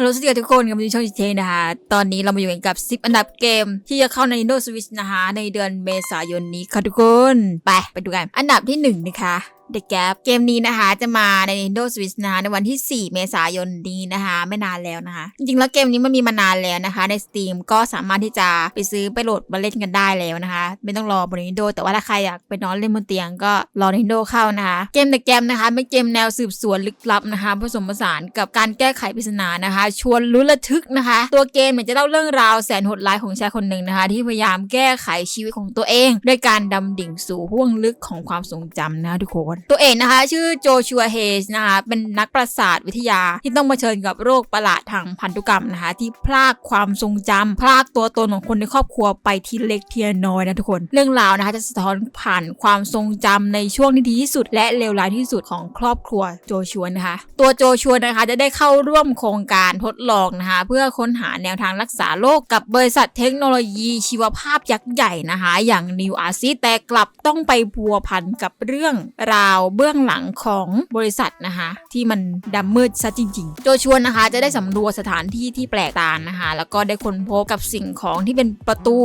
ฮัลโหลสวัสดีทุกคนกับดิช่องจีเทนะคะตอนนี้เรามาอยู่กันกับ 10 อันดับเกม ที่จะเข้าใน Nintendo Switch นะคะในเดือนเมษายนนี้ค่ะทุกคน ไป ไปดูกัน อันดับที่ 1 นะคะ The Gap เกมนี้นะคะ จะมาใน Nintendo Switch นะคะในวันที่ 4 เมษายนนี้นะคะ ไม่นานแล้วนะคะ จริงๆ แล้วเกมนี้มันมีมานานแล้วนะคะ ใน Steam ก็สามารถที่จะไปซื้อไปโหลดมาเล่นกันได้แล้วนะคะ ไม่ต้องรอบน Nintendo แต่ว่าถ้าใครอยากไปนอนเล่นบนเตียงก็รอ Nintendo เข้านะคะ เกม The Gap นะคะเป็นเกมแนวสืบสวนลึกลับนะคะ ผสมผสานกับการแก้ไขปริศนานะคะ ชวนลุ้นระทึกนะคะ ตัวเกมเนี่ยจะเล่าเรื่องราวแสนโหดร้ายของชายคนหนึ่งนะคะ ที่พยายามแก้ไขชีวิตของตัวเอง ด้วยการดำดิ่งสู่ห้วงลึกของความทรงจำนะะทุกคนตัวเองนะคะ ชื่อโจชัวเฮสนะคะเป็นนักประสาทวิทยาที่ต้องมาเชิญกับโรคประหลาดทางพันธุกรรมนะคะ ที่พลากความทรงจำพลากตัวตนของคนในครอบครัวไปทีเล็กทีน้อยนะทุกคน เรื่องราวนะคะจะสะท้อนผ่านความทรงจำในช่วงที่ดีที่สุด และเลวร้ายที่สุดของครอบครัวโจชัวนะคะ ตัวโจชัวนะคะจะได้เข้าร่วมโครงการทดลองนะคะเพื่อค้นหาแนวทางรักษาโรคกับบริษัทเทคโนโลยีชีวภาพยักษ์ใหญ่นะคะ อย่างนิวอาซิแต่กลับต้องไปพัวพันกับเรื่องราวเบื้องหลังของบริษัทนะคะที่มันดำมืดซะจริงๆ โจชวนนะคะจะได้สำรวจสถานที่ที่แปลกตานะคะ แล้วก็ได้ค้นพบกับสิ่งของที่เป็นประตู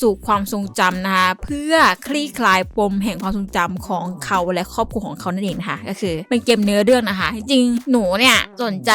สู่ความทรงจำนะคะเพื่อคลี่คลายปมแห่งความทรงจำของเขาและครอบครัวของเขานั่นเองนะคะก็คือเป็นเกมเนื้อเรื่องนะคะจริงหนูเนี่ยสนใจ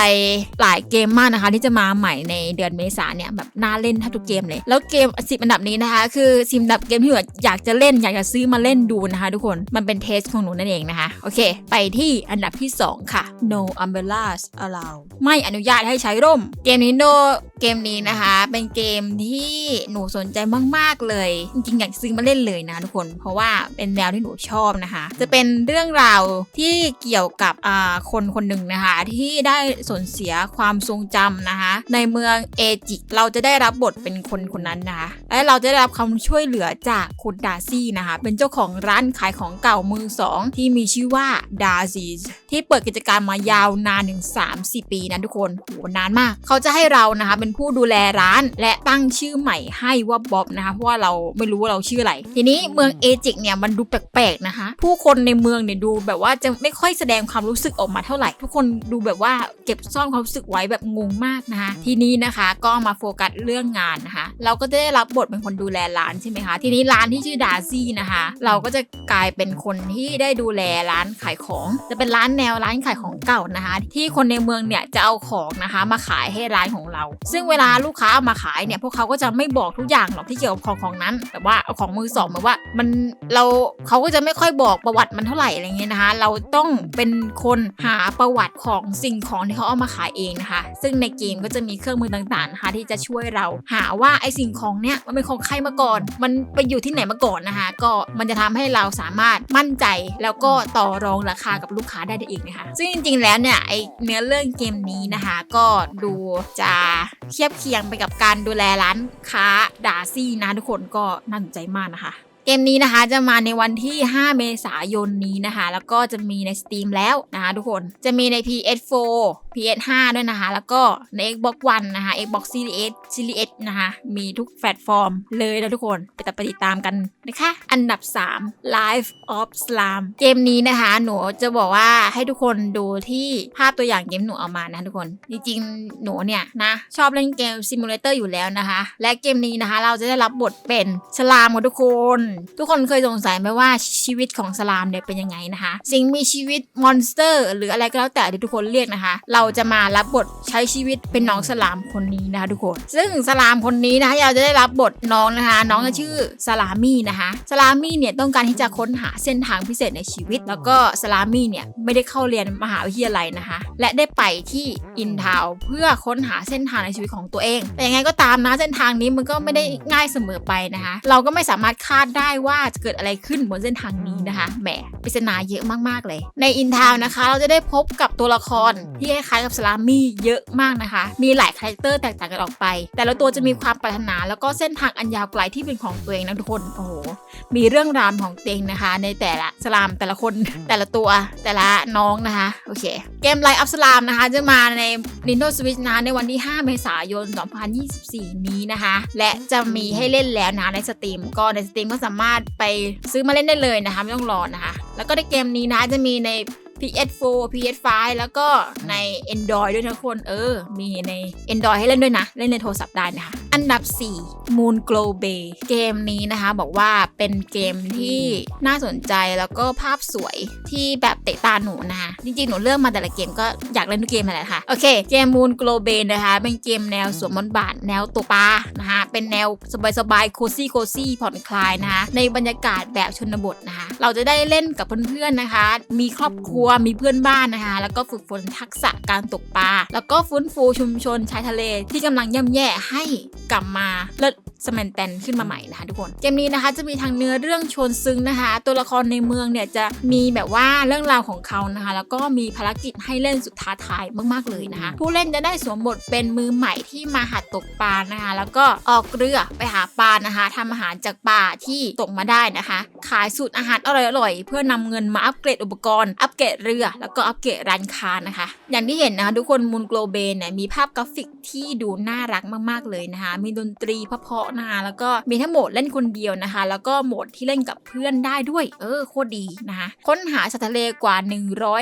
หลายเกมมากนะคะ ที่จะมาใหม่ในเดือนเมษาเนี่ยแบบน่าเล่นแทบทุกเกมเลย แล้วเกมสิบอันดับนี้นะคะ คือสิบอันดับเกมที่หนูอยากจะเล่นอยากจะซื้อมาเล่นดูนะคะ ทุกคนมันเป็นเทสของหนูนั่นเองนะคะ โอเค ไปที่อันดับที่ 2 ค่ะ No umbrellas allowed ไม่อนุญาตให้ใช้ร่ม เกม Nintendo เกมนี้นะคะ เป็นเกมที่หนูสนใจมาก ๆ เลย จริงๆ อยากซื้อมาเล่นเลยนะทุกคน เพราะว่าเป็นแนวที่หนูชอบนะคะ จะเป็นเรื่องราวที่เกี่ยวกับอ่าคนคนหนึ่งนะคะ ที่ได้สูญเสียความทรงจำนะคะ ในเมืองเอจิกเราจะได้รับบทเป็นคนคนนั้นนะคะ และเราจะได้รับความช่วยเหลือจากคุณดาซี่นะคะ เป็นเจ้าของร้านขายของเก่ามือสองที่มีชื่อว่าดาซีที่เปิดกิจการมายาวนานถึง 30 ปีนะทุกคนโหนานมาก เขาจะให้เรานะคะเป็นผู้ดูแลร้านและตั้งชื่อใหม่ให้ว่าบ๊อบนะคะเพราะว่าเราไม่รู้ว่าเราชื่ออะไร ทีนี้เมืองเอจิกเนี่ยมันดูแปลกๆนะคะ ผู้คนในเมืองเนี่ยดูแบบว่าจะไม่ค่อยแสดงความรู้สึกออกมาเท่าไหร่ ทุกคนดูแบบว่าเก็บซ่อนความรู้สึกไว้แบบงงมากนะคะทีนี้นะคะก็มาโฟกัสเรื่องงานนะคะเราก็จะได้รับบทเป็นคนดูแลร้านใช่ไหมคะทีนี้ร้านที่ชื่อดาซี่นะคะ เราก็จะกลายเป็นคนที่ได้ดูแลร้านขายของ จะเป็นร้านแนวร้านขายของเก่านะคะ ที่คนในเมืองเนี่ยจะเอาของนะคะมาขายให้ร้านของเรา ซึ่งเวลาลูกค้าเอามาขายเนี่ยพวกเขาก็จะไม่บอกทุกอย่างหรอกที่เกี่ยวกับของของนั้น แต่ว่าเอาของมือสองแบบว่ามันเราเขาก็จะไม่ค่อยบอกประวัติมันเท่าไหร่อะไรเงี้ยนะคะ เราต้องเป็นคนหาประวัติของสิ่งของที่เขาเอามาขายเองนะคะ ซึ่งในเกมก็จะมีเครื่องมือต่างๆนะคะที่จะช่วยเราหาว่าไอสิ่งของเนี้ยมันเป็นของใครมาก่อน มันไปอยู่ที่ไหนมาก่อนนะคะ ก็มันจะทำให้เราสามารถมั่นใจแล้วก็ต่อรองราคากับลูกค้าได้เองนะคะ ซึ่งจริงๆแล้วเนี่ยไอเนื้อเรื่องเกมนี้นะคะ ก็ดูจะเทียบเคียงไปกับการดูแลร้านค้าดาซี่นะทุกคนก็น่าสนใจมากนะคะเกมนี้นะคะจะมาในวันที่ 5 เมษายนนี้นะคะ แล้วก็จะมีใน Steam แล้วนะคะทุกคน จะมีใน PS4 PS5 ด้วยนะคะ แล้วก็ใน Xbox One นะคะ Xbox Series X Series X นะคะ มีทุกแพลตฟอร์มเลยนะทุกคน ไปตัดไปติดตามกันนะคะ อันดับ 3 Life of Slime เกมนี้นะคะ หนูจะบอกว่าให้ทุกคนดูที่ภาพตัวอย่างเกมหนูเอามานะทุกคน จริงๆ หนูเนี่ยนะ ชอบเล่นเกมซิมูเลเตอร์อยู่แล้วนะคะ และเกมนี้นะคะ เราจะได้รับบทเป็นฉลามของทุกคน ทุกคนเคยสงสัยไหมว่าชีวิตของสลามเนี่ยเป็นยังไงนะคะ สิ่งมีชีวิตมอนสเตอร์ หรืออะไรก็แล้วแต่ที่ทุกคนเรียกนะคะ เราราจะมารับบทใช้ชีวิตเป็นน้องสลามคนนี้นะคะทุกคน ซึ่งสลามคนนี้นะคะเราจะได้รับบทน้องนะคะ น้องก็ชื่อสลามี่นะคะสลามี่เนี่ยต้องการที่จะค้นหาเส้นทางพิเศษในชีวิต แล้วก็สลามี่เนี่ยไม่ได้เข้าเรียนมหาวิทยาลัยนะคะ และได้ไปที่อินทาวเพื่อค้นหาเส้นทางในชีวิตของตัวเอง แต่ยังไงก็ตามนะเส้นทางนี้มันก็ไม่ได้ง่ายเสมอไปนะคะ เราก็ไม่สามารถคาดได้ว่าจะเกิดอะไรขึ้นบนเส้นทางนี้นะคะแหมปริศนาเยอะมากๆเลย ในอินทาวนะคะ เราจะได้พบกับตัวละครที่คล้ายๆกับสลามี่เยอะมากนะคะ มีหลายคาแรคเตอร์แตกต่างกันออกไป แต่ละตัวจะมีความปรารถนาแล้วก็เส้นทางอันยาวไกลที่เป็นของตัวเองนะทุกคน โอ้โห มีเรื่องราวของตัวเองนะคะ ในแต่ละสลามแต่ละคนแต่ละตัวแต่ละน้องนะคะ โอเค เกมไลฟ์อัพสลามนะคะ จะมาใน Nintendo Switch นะคะในวันที่ 5 เมษายน 2024 นี้นะคะ และจะมีให้เล่นแล้วนะในสตรีมก็ในสตรีมก็สามารถไปซื้อมาเล่นได้เลยนะคะ ไม่ต้องรอนะคะ แล้วก็ในเกมนี้นะคะจะมีใน PS4 PS5 แล้วก็ใน Android ด้วยนะทุกคน เออ มีใน Android ให้เล่นด้วยนะ เล่นในโทรศัพท์ได้นะคะ อันดับ 4 Moon Glow Bay เกมนี้นะคะ บอกว่าเป็นเกมที่น่าสนใจแล้วก็ภาพสวยที่แบบเตะตาหนูนะคะ จริงๆ หนูเลือกมาแต่ละเกมก็อยากเล่นทุกเกมแหละค่ะ โอเค เกม Moon Glow Bay นะคะ เป็นเกมแนวสวมบทบาทแนวตัวปลานะคะ เป็นแนวสบายๆโคซี่โคซี่ผ่อนคลายนะคะ ในบรรยากาศแบบชนบทนะคะ เราจะได้เล่นกับเพื่อนๆนะคะ มีครอบครัวมีเพื่อนบ้านนะคะ แล้วก็ฝึกฝนทักษะการตกปลา แล้วก็ฟื้นฟูชุมชนชายทะเลที่กำลังย่ำแย่ให้กลับมาเลิศสแมนแตนขึ้นมาใหม่นะคะทุกคน เกมนี้นะคะจะมีทางเนื้อเรื่องชวนซึ้งนะคะ ตัวละครในเมืองเนี่ยจะมีแบบว่าเรื่องราวของเขานะคะ แล้วก็มีภารกิจให้เล่นสุดท้าทายมากๆเลยนะคะ ผู้เล่นจะได้สวมบทเป็นมือใหม่ที่มาหัดตกปลานะคะ แล้วก็ออกเรือไปหาปลานะคะทำอาหารจากปลาที่ตกมาได้นะคะ ขายสูตรอาหารอร่อยๆเพื่อนำเงินมาอัปเกรดอุปกรณ์อัปเกรดเรือ แล้วก็อัปเกรดร้านค้านะคะ อย่างที่เห็นนะคะทุกคนมูนโกลเบนเนี่ยมีภาพกราฟิกที่ดูน่ารักมากๆเลยนะคะ มีดนตรีเพาะๆนะคะแล้วก็มีทั้งโหมดเล่นคนเดียวนะคะ แล้วก็โหมดที่เล่นกับเพื่อนได้ด้วย เออโคตรดีนะคะ ค้นหาสัตว์ทะเลกว่า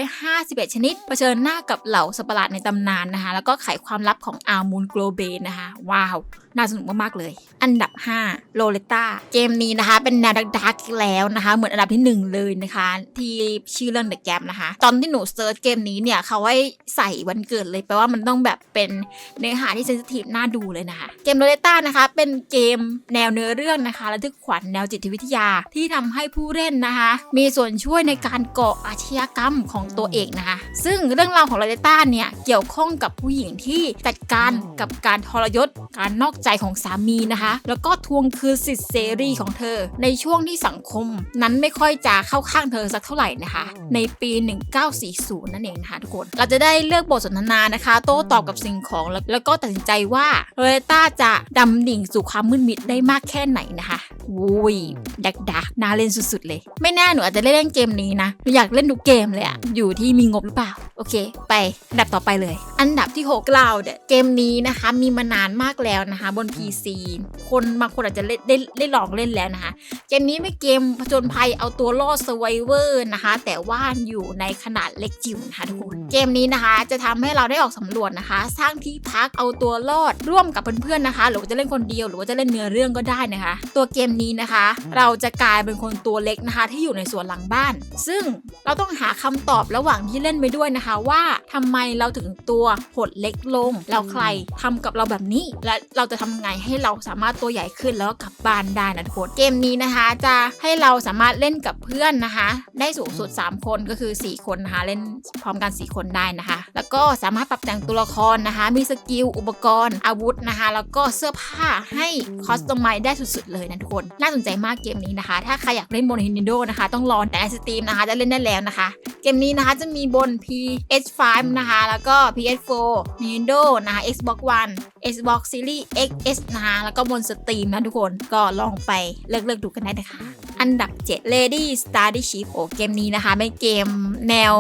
151 ชนิดเผชิญหน้ากับเหล่าสัตว์ประหลาดในตำนานนะคะ แล้วก็ไขความลับของอามูนโกลเบนนะคะ ว้าวน่าสนุกมากๆเลย อันดับ 5 โลเลต้า เกมนี้นะคะ เป็นแนวดักๆแล้วนะคะ เหมือนอันดับที่ 1 เลยนะคะ ที่ชื่อเรื่อง The Gap นะคะตอนที่หนูเซิร์ชเกมนี้เนี่ยเขาให้ใส่วันเกิดเลยแปลว่ามันต้องแบบเป็นเนื้อหาที่เซนซิทีฟน่าดูเลยนะคะ เกมโลเลต้านะคะ เป็นเกมแนวเนื้อเรื่องนะคะระทึกขวัญแนวจิตวิทยาที่ทำให้ผู้เล่นนะคะ มีส่วนช่วยในการก่ออาชญากรรมของตัวเองนะคะ ซึ่งเรื่องราวของโลเลต้าเนี่ยเกี่ยวข้องกับผู้หญิงที่จัดการกับการทรยศการนอกใจของสามีนะคะ แล้วก็ทวงคืนสิทธิเสรีของเธอ ในช่วงที่สังคม นั้นไม่ค่อยจะเข้าข้างเธอสักเท่าไหร่นะคะ ในปี1940 นั่นเองนะคะทุกคน เราจะได้เลือกบทสนทนานะคะ โต้ตอบกับสิ่งของแล้วก็ตัดสินใจว่าโรเลต้าจะดำดิ่งสู่ความมืดมิดได้มากแค่ไหนนะคะ วุ้ยดักดักน่าเล่นสุดๆเลย ไม่แน่หนูอาจจะได้เล่นเกมนี้นะหนูอยากเล่นทุกเกมเลยอะอยู่ที่มีงบหรือเปล่า โอเค ไปอันดับต่อไปเลย อันดับที่6กล่าวเนี่ยเกมนี้นะคะมีมานานมากแล้วนะคะ บน PC คนบางคนอาจจะเล่นได้ได้ลองเล่นแล้วนะคะ เกมนี้เป็นเกมผจญภัยเอาตัวรอด Survivor นะคะ แต่ว่าอยู่ในขนาดเล็กจิ๋วนะคะทุกคนเกมนี้นะคะจะทำให้เราได้ออกสำรวจนะคะ สร้างที่พักเอาตัวรอดร่วมกับเพื่อนๆนะคะ หรือว่าจะเล่นคนเดียวหรือว่าจะเล่นเนื้อเรื่องก็ได้นะคะ ตัวเกมนี้นะคะ เราจะกลายเป็นคนตัวเล็กนะคะ ที่อยู่ในสวนหลังบ้าน ซึ่งเราต้องหาคำตอบระหว่างที่เล่นไปด้วยนะคะ ว่าทำไมเราถึงตัวหดเล็กลงแล้วใครทำกับเราแบบนี้ และเราจะทำไงให้เราสามารถตัวใหญ่ขึ้นแล้วก็กลับบ้านได้นะทุกคนเกมนี้นะคะ จะให้เราสามารถเล่นกับเพื่อนนะคะ ได้สูงสุด 3 คนก็คือ 4 คนนะคะเล่นพร้อมกัน 4 คนได้นะคะ แล้วก็สามารถปรับแต่งตัวละครนะคะ มีสกิลอุปกรณ์อาวุธนะคะ แล้วก็เสื้อผ้าให้คอสตอมไมได้สุดๆเลยนะทุกคนน่าสนใจมากเกมนี้นะคะ ถ้าใครอยากเล่นบน Nintendo นะคะ ต้องรอแต่ในสตรีมนะคะ จะเล่นได้แล้วนะคะ เกมนี้นะคะจะมีบน PS5 นะคะ แล้วก็ PS4 Nintendo นะคะ Xbox One Xbox Series XS นะคะแล้วก็บนสตรีมนะทุกคนก็ลองไปเลือกเลือกๆดูกันได้นะคะ อันดับ 7 Lady Study Ship โอเกมนี้นะคะเป็นเกมแนว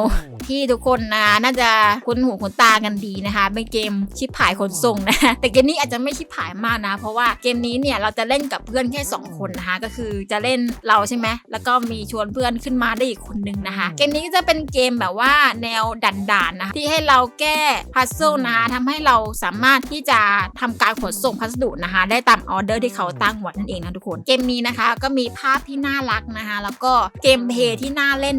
ที่ทุกคนนะน่าจะคุ้นหูคุ้นตากันดีนะคะเป็นเกมชิปผายขนส่งนะแต่เกมนี้อาจจะไม่ชิปผายมากนะ เพราะว่าเกมนี้เนี่ยเราจะเล่นกับเพื่อนแค่ 2 คนนะคะก็คือจะเล่นเราใช่ไหมแล้วก็มีชวนเพื่อนขึ้นมาได้อีกคนนึงนะคะ เกมนี้ก็จะเป็นเกมแบบว่าแนวดันๆนนะที่ให้เราแก้พัซเซิลนะคะทำให้เราสามารถที่จะทำการขนส่งพัสดุนะคะ ได้ตามออเดอร์ที่เขาตั้งไว้นั่นเองนะทุกคนเกมนี้นะคะ ก็มีภาพที่น่ารักนะคะ แล้วก็เกมเพย์ที่น่าเล่น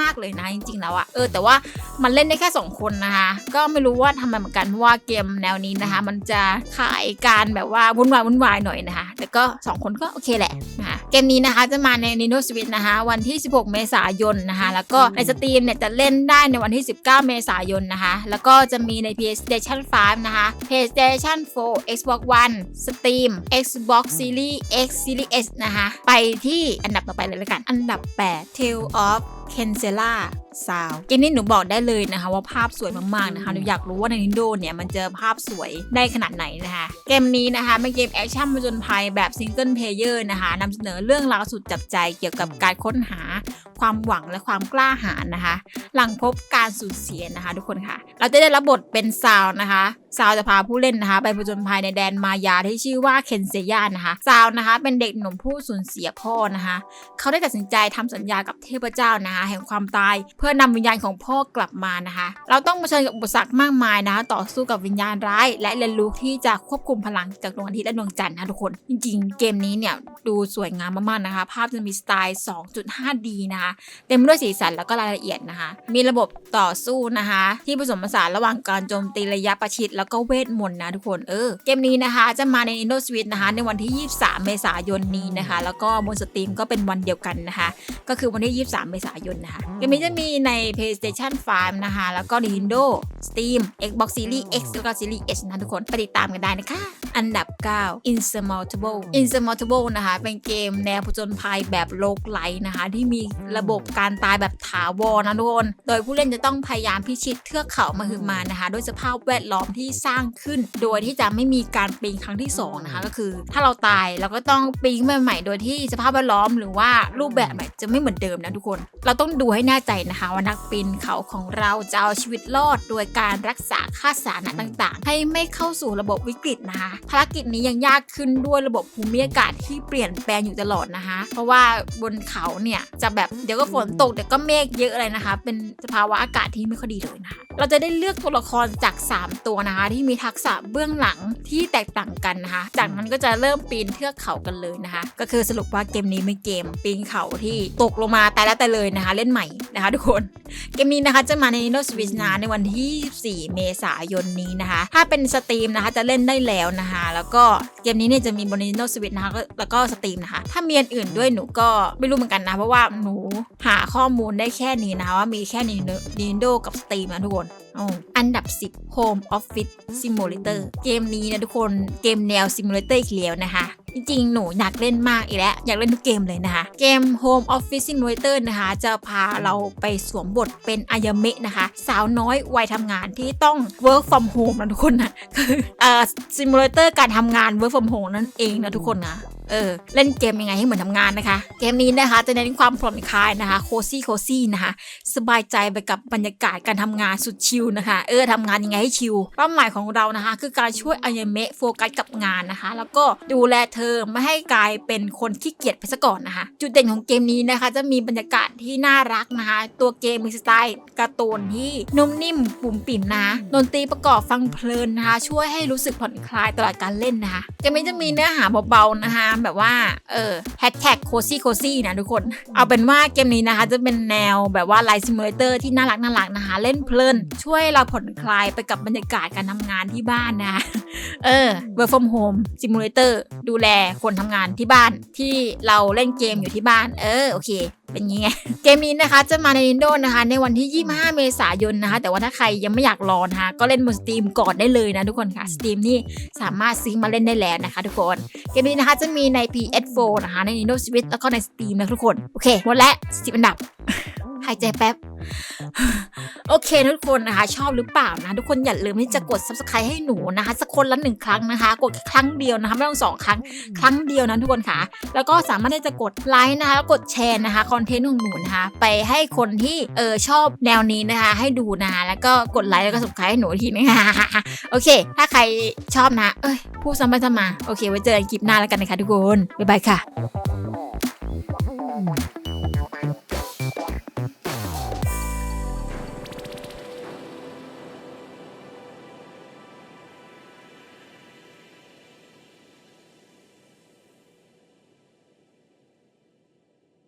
มาก ๆเลยนะจริงๆแล้วอะเออแต่ว่ามันเล่นได้แค่ 2 คนนะคะ ก็ไม่รู้ว่าทำไมเหมือนกันเพราะว่าเกมแนวนี้นะคะ มันจะขายการแบบว่าวุ่นวายวุ่นวายหน่อยนะคะ แต่ก็ 2 คนก็โอเคแหละนะคะเกมนี้นะคะจะมาใน Nintendo Switch นะคะ วันที่ 16 เมษายนนะคะ แล้วก็ในสตรีมเนี่ยจะเล่นได้ในวันที่ 19 เมษายนนะคะ แล้วก็จะมีใน PlayStation 5 นะคะ PlayStation 4 Xbox One Steam Xbox Series X Series S นะคะ ไปที่อันดับต่อไปเลยละกัน อันดับ 8 Tale of k e n z e l a ซาวเกมนี้หนูบอกได้เลยนะคะว่าภาพสวยมากๆนะคะหนูอยากรู้ว่าใน Nintendo เนี่ยมันจะภาพสวยได้ขนาดไหนนะคะ เกมนี้นะคะเป็นเกมแอคชั่นผจญภัยแบบซิงเกิลเพลเยอร์นะคะนำเสนอเรื่องราวสุดจับใจเกี่ยวกับการค้นหาความหวังและความกล้าหาญนะคะ หลังพบการสูญเสียนะคะ ทุกคนค่ะ เราจะได้รับบทเป็นซาวนะคะ ซาวจะพาผู้เล่นนะคะ ไปผจญภัยในแดนมายาที่ชื่อว่าเคนเซย่านะคะ ซาวนะคะ เป็นเด็กหนุ่มผู้สูญเสียพ่อนะคะ เขาได้ตัดสินใจทำสัญญากับเทพเจ้านะคะ แห่งความตายเพื่อนำวิญญาณของพ่อกลับมานะคะ เราต้องเผชิญกับอุปสรรคมากมายนะคะ ต่อสู้กับวิญญาณร้าย และเรียนรู้ที่จะควบคุมพลังจากดวงอาทิตย์และดวงจันทร์นะทุกคน จริงๆ เกมนี้เนี่ยดูสวยงามมากๆนะคะ ภาพจะมีสไตล์ 2.5D นะคะเต็มด้วยสีสันแล้วก็รายละเอียดนะคะ มีระบบต่อสู้นะคะ ที่ผสมผสานระหว่างการโจมตีระยะประชิดแล้วก็เวทมนต์นะทุกคนเออเกมนี้นะคะจะมาใน Nintendo Switch นะคะในวันที่ 23 เมษายนนี้นะคะ แล้วก็บนสตรีมก็เป็นวันเดียวกันนะคะ ก็คือวันที่ 23 เมษายนนะคะเกมนี้จะมีใน PlayStation 5 นะคะ แล้วก็ Nintendo Steam Xbox Series X แล้วก็ Series S นะทุกคนไปติดตามกันได้นะคะ อันดับ 9 Insurmountable Insurmountable นะคะ เป็นเกมแนวผจญภัยแบบโลกไลท์นะคะ ที่มีระบบการตายแบบถาวรนะทุกคน โดยผู้เล่นจะต้องพยายามพิชิตเทือกเขามาหึมานะคะ ด้วยสภาพแวดล้อมที่สร้างขึ้น โดยที่จะไม่มีการปีนครั้งที่สองนะคะก็คือ ถ้าเราตายเราก็ต้องปีนขึ้นมาใหม่โดยที่สภาพแวดล้อมหรือว่ารูปแบบใหม่จะไม่เหมือนเดิมนะทุกคน เราต้องดูให้แน่ใจนะคะว่านักปีนเขาของเราจะเอาชีวิตรอด โดยการรักษาค่าสถานะต่างๆ ให้ไม่เข้าสู่ระบบวิกฤตนะคะภารกิจนี้ยังยากขึ้นด้วยระบบภูมิอากาศที่เปลี่ยนแปลงอยู่ตลอดนะคะ เพราะว่าบนเขาเนี่ยจะแบบเดี๋ยวก็ฝนตกเดี๋ยวก็เมฆเยอะเลยนะคะ เป็นสภาวะอากาศที่ไม่ค่อยดีเลยนะคะ เราจะได้เลือกตัวละครจาก 3 ตัวนะคะ ที่มีทักษะเบื้องหลังที่แตกต่างกันนะคะ จากนั้นก็จะเริ่มปีนเทือกเขากันเลยนะคะ ก็คือสรุปว่าเกมนี้ไม่เกมปีนเขาที่ตกลงมาแต่แล้วแต่เลยนะคะ เล่นใหม่นะคะทุกคน เกมนี้นะคะจะมาใน Nintendo Switch นะในวันที่ 4 เมษายนนี้นะคะ ถ้าเป็นสตรีมนะคะจะเล่นได้แล้วนะคะ แล้วก็เกมนี้เนี่ยจะมีบน Nintendo Switch นะคะก็แล้วก็สตรีมนะคะ ถ้ามีอันอื่นด้วยหนูก็ไม่รู้เหมือนกันนะเพราะว่าหนูหาข้อมูลได้แค่นี้นะคะว่ามีแค่ Nintendo กับสตรีมนะทุกคนอ๋ออันดับ 10 Home Office Simulator เกมนี้นะทุกคนเกมแนว Simulator อีกแล้วนะคะ จริงๆ หนูอยากเล่นมากอีกแล้ว อยากเล่นทุกเกมเลยนะคะ เกม Home Office Simulator นะคะ จะพาเราไปสวมบทเป็นอายเมะนะคะ สาวน้อยวัยทำงานที่ต้อง work from home นะทุกคนนะคือเอ่อ simulator การทำงาน work from home นั่นเองนะทุกคนนะ เออเล่นเกมยังไงให้เหมือนทำงานนะคะ เกมนี้นะคะจะเน้นความผ่อนคลายนะคะโคซี่โคซี่นะคะสบายใจไปกับบรรยากาศการทำงานสุดชิลนะคะเออทำงานยังไงให้ชิลเป้าหมายของเรานะคะ คือการช่วยอายเมะโฟกัสกับงานนะคะ แล้วก็ดูแลเธอไม่ให้กลายเป็นคนขี้เกียจไปซะก่อนนะคะ จุดเด่นของเกมนี้นะคะ จะมีบรรยากาศที่น่ารักนะคะ ตัวเกมมีสไตล์การ์ตูนที่นุ่มนิ่มปุ่มปิ่มนะดนตรีประกอบฟังเพลินนะคะ ช่วยให้รู้สึกผ่อนคลายตลอดการเล่นนะคะเกมนี้จะมีเนื้อหาเบาๆนะคะแบบว่า เออแฮชแท็กโคซี่โคซี่นะทุกคน เอาเป็นว่าเกมนี้นะคะ จะเป็นแนวแบบว่าไลฟ์ซิมูเลเตอร์ที่น่ารักน่ารักนะคะ เล่นเพลิน ช่วยเราผ่อนคลายไปกับบรรยากาศการทำงานที่บ้านนะ เออ work from home simulator ดูแลคนทำงานที่บ้านที่เราเล่นเกมอยู่ที่บ้าน เออ โอเคเป็นงี้ไงเกมนี้นะคะจะมาใน Nintendo นะคะ ในวันที่ 25 เมษายนนะคะ แต่ว่าถ้าใครยังไม่อยากรอนะคะก็เล่นบนสตรีมก่อนได้เลยนะทุกคนค่ะสตรีมนี่สามารถซื้อมาเล่นได้แล้วนะคะ ทุกคนเกมนี้นะคะจะมีใน PS4 นะคะใน Nintendo Switch แล้วก็ใน Steam นะทุกคน โอเคหมดแล้ว10 อันดับ หายใจแป๊บ โอเคทุกคนนะคะ ชอบหรือเปล่านะ ทุกคนอย่าลืมที่จะกด subscribe ให้หนูนะคะ สักคนละหนึ่งครั้งนะคะ กดครั้งเดียวนะคะไม่ต้องสองครั้ง ครั้งเดียวนะทุกคนค่ะ แล้วก็สามารถที่จะกดไลค์นะคะแล้วกดแชร์นะคะคอนเทนต์ของหนูนะคะ ไปให้คนที่เออชอบแนวนี้นะคะ ให้ดูนะคะแล้วก็กดไลค์แล้วก็ subscribe ให้หนูทีนะคะโอเค ถ้าใครชอบนะ เอ้ยพูดซ้ำไปซ้ำมาโอเคไว้เจอกันคลิปหน้าแล้วกันนะคะทุกคนบ๊ายบายค่ะ